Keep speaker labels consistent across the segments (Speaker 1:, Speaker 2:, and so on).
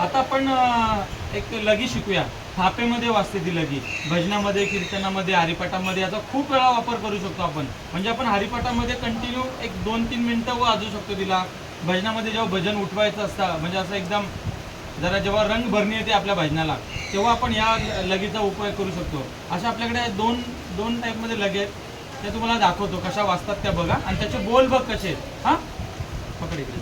Speaker 1: आता आपण एक लगी शिकूया. थापेमध्ये वाजते ती लगी भजनामध्ये कीर्तनामध्ये हरिपाठामध्ये याचा खूप वेळा वापर करू शकतो आपण. म्हणजे आपण हरिपाठामध्ये कंटिन्यू एक दोन तीन मिनटं वाजू शकतो तिला. भजनामध्ये जेव्हा भजन उठवायचं असतं म्हणजे असं एकदम जरा जेव्हा रंग भरणी येते आपल्या भजनाला तेव्हा आपण या लगीचा उपयोग करू शकतो. अशा आपल्याकडे दोन दोन टाईपमध्ये लगे आहेत. ते तुम्हाला दाखवतो कशा वाजतात त्या बघा. आणि त्याचे बोल बघ कसे. आहेत हां? पकड इकडे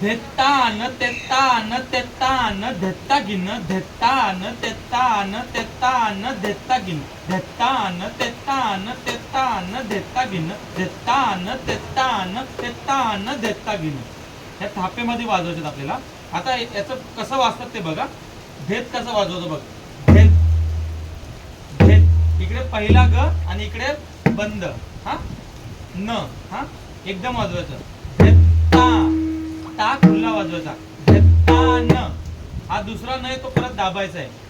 Speaker 1: धेत्तान तेत्तान तेत्तान धेत्ता गिन धत्तान तेत्तान तेत्तान धत्ता गिन धत्तान तेत्तान तेत्तान धेत्ता गिन धत्तान तेत्तान तेत्तान धत्ता गिन. या थापेमध्ये वाजवायचे आपल्याला. आता याचं कसं वाजतात ते बघा. धेत कसं वाजवतो बघ. धेत. धेत. इकडे पहिला ग आणि इकडे बंद. हा? न. हा? एकदम वाजवायचं. दुसरा नाही तो परत दाबायचा आहे.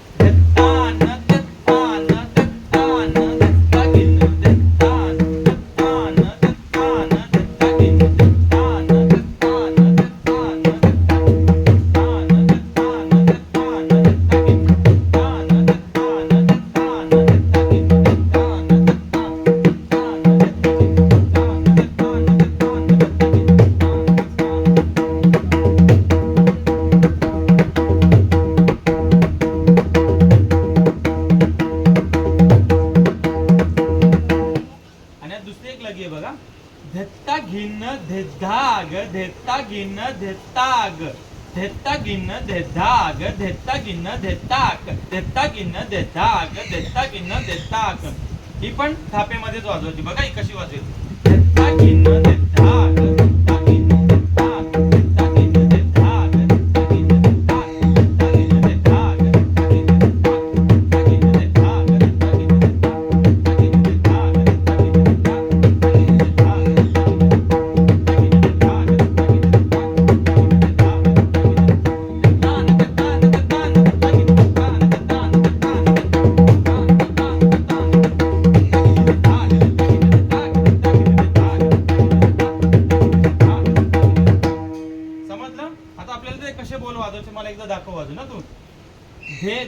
Speaker 1: गिन्न घिन्न धेद्धाग धेत्ता गिन्न धेत्ताग. धेत्ता गिन्न धेद्धाग धेत्ता गिन्न धेत्ताक. धेत्ता गिन्न धेद्धाग धेत्ता गिन्न धेत्ताक. ही पण थापेमध्येच वाजवायची बघा ही कशी वाजवेल. धेत्ता गिन्न धेद्धाग.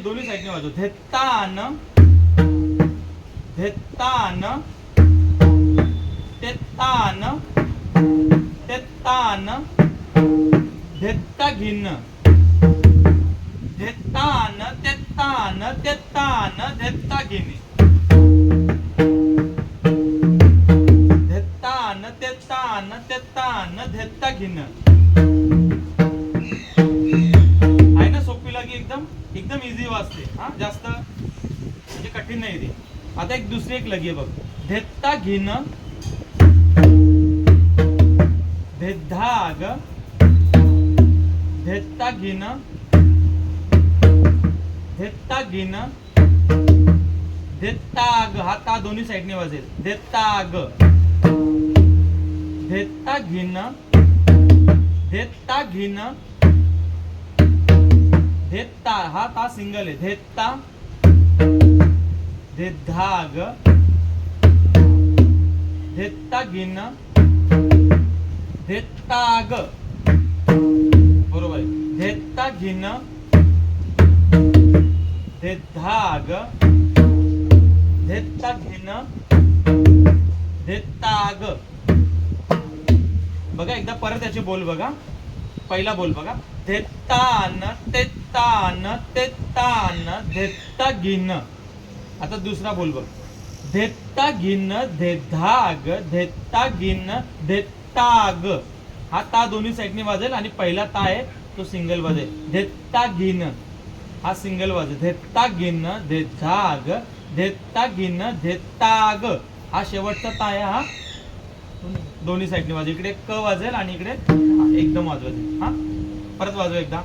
Speaker 1: दोन्ही साईडने वाजव. धेत्तान धेत्तान तेत्तान तेत्तान धेत्ता घिन्न धेत्तान तेत्तान तेत्तान धेत्ता घिने धेत्तान तेत्तान तेत्तान धेत्ता घिन्न आहे ना सोपी लागी एकदम? एकदम इझी वाजते हा जास्त म्हणजे कठीण नाही ते. आता एक दुसरी एक लगी बघ. धेत्ता घिन आग धेत्ता घिन धेत्ता घिन धेत्ताग. हा ता दोन्ही साईडने वाजेल. धेत्ताग. धेत्ता घिन धेत्ता घिन धेत्ता हा ता सिंगल आहे. धेत्ता धेद्धाग धेत्ता गिन धेत्ताग. बरोबर धेत्ता गिन धेद्धाग धेत्ता घिन धेत्ताग. बघा एकदा परत याचे बोल बघा. पहिला बोल बघा. धेत्तान तेत्तान तेत्तान धेत्ता गिन आता दुसरा बोल बघ. धेत्ता गिन धेधाग धेत्ता गिन धेत्ताग. हा ता दोन्ही साईडने वाजेल आणि पहिला ता आहे तो सिंगल वाजेल. धेत्ता गिन हा सिंगल वाजेल. धेत्ता गिन धेधाग धेत्ता गिन धेत्ताग. हा शेवटचा ता आहे हा. दोन्ही साईडने वाजेल. इकडे क वाजेल आणि इकडे एकदम वाजवायचं हा? परत वाजव एकदा.